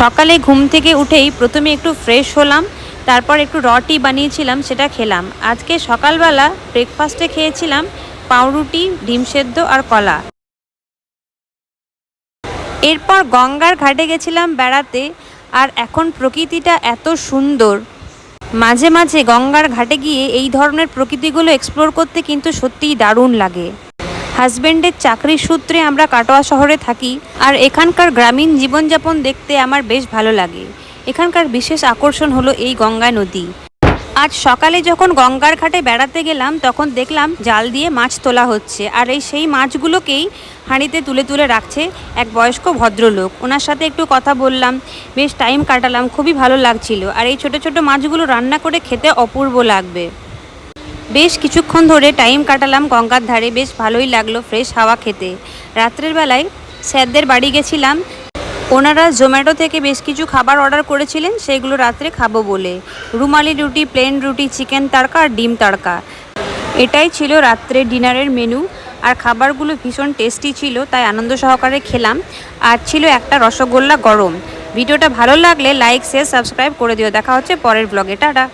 সকালে ঘুম থেকে উঠেই প্রথমে একটু ফ্রেশ হলাম, তারপর একটু রটি বানিয়েছিলাম, সেটা খেলাম। আজকে সকালবেলা ব্রেকফাস্টে খেয়েছিলাম পাউরুটি, ডিম সেদ্ধ আর কলা। এরপর গঙ্গার ঘাটে গেছিলাম বেড়াতে, আর এখন প্রকৃতিটা এত সুন্দর। মাঝে মাঝে গঙ্গার ঘাটে গিয়ে এই ধরনের প্রকৃতিগুলো এক্সপ্লোর করতে কিন্তু সত্যিই দারুণ লাগে। হাজব্যান্ডের চাকরির সূত্রে আমরা কাটোয়া শহরে থাকি, আর এখানকার গ্রামীণ জীবনযাপন দেখতে আমার বেশ ভালো লাগে। এখানকার বিশেষ আকর্ষণ হলো এই গঙ্গা নদী। আজ সকালে যখন গঙ্গার ঘাটে বেড়াতে গেলাম, তখন দেখলাম জাল দিয়ে মাছ তোলা হচ্ছে, আর এই সেই মাছগুলোকেই হাঁড়িতে তুলে তুলে রাখছে এক বয়স্ক ভদ্রলোক। ওনার সাথে একটু কথা বললাম, বেশ টাইম কাটালাম, খুবই ভালো লাগছিল, আর এই ছোট ছোট মাছগুলো রান্না করে খেতে অপূর্ব লাগবে। বেশ কিছুক্ষণ ধরে টাইম কাটালাম গঙ্গার ধারে, বেশ ভালোই লাগল ফ্রেশ হাওয়া খেতে। রাত্রের বেলায় স্যারদের বাড়ি গেছিলাম। ওনারা জোম্যাটো থেকে বেশ কিছু খাবার অর্ডার করেছিলেন, সেগুলো রাত্রে খাব বলে। রুমালি রুটি প্লেন রুটি চিকেন তড়কা আর ডিম তড়কা এটাই ছিল রাত্রে ডিনারের মেনু আর খাবারগুলো ভীষণ টেস্টি ছিল, তাই আনন্দ সহকারে খেলাম। আর ছিল একটা রসগোল্লা গরম। ভিডিওটা ভালো লাগলে লাইক শেয়ার সাবস্ক্রাইব করে দিও। দেখা হচ্ছে পরের ব্লগে টাটা।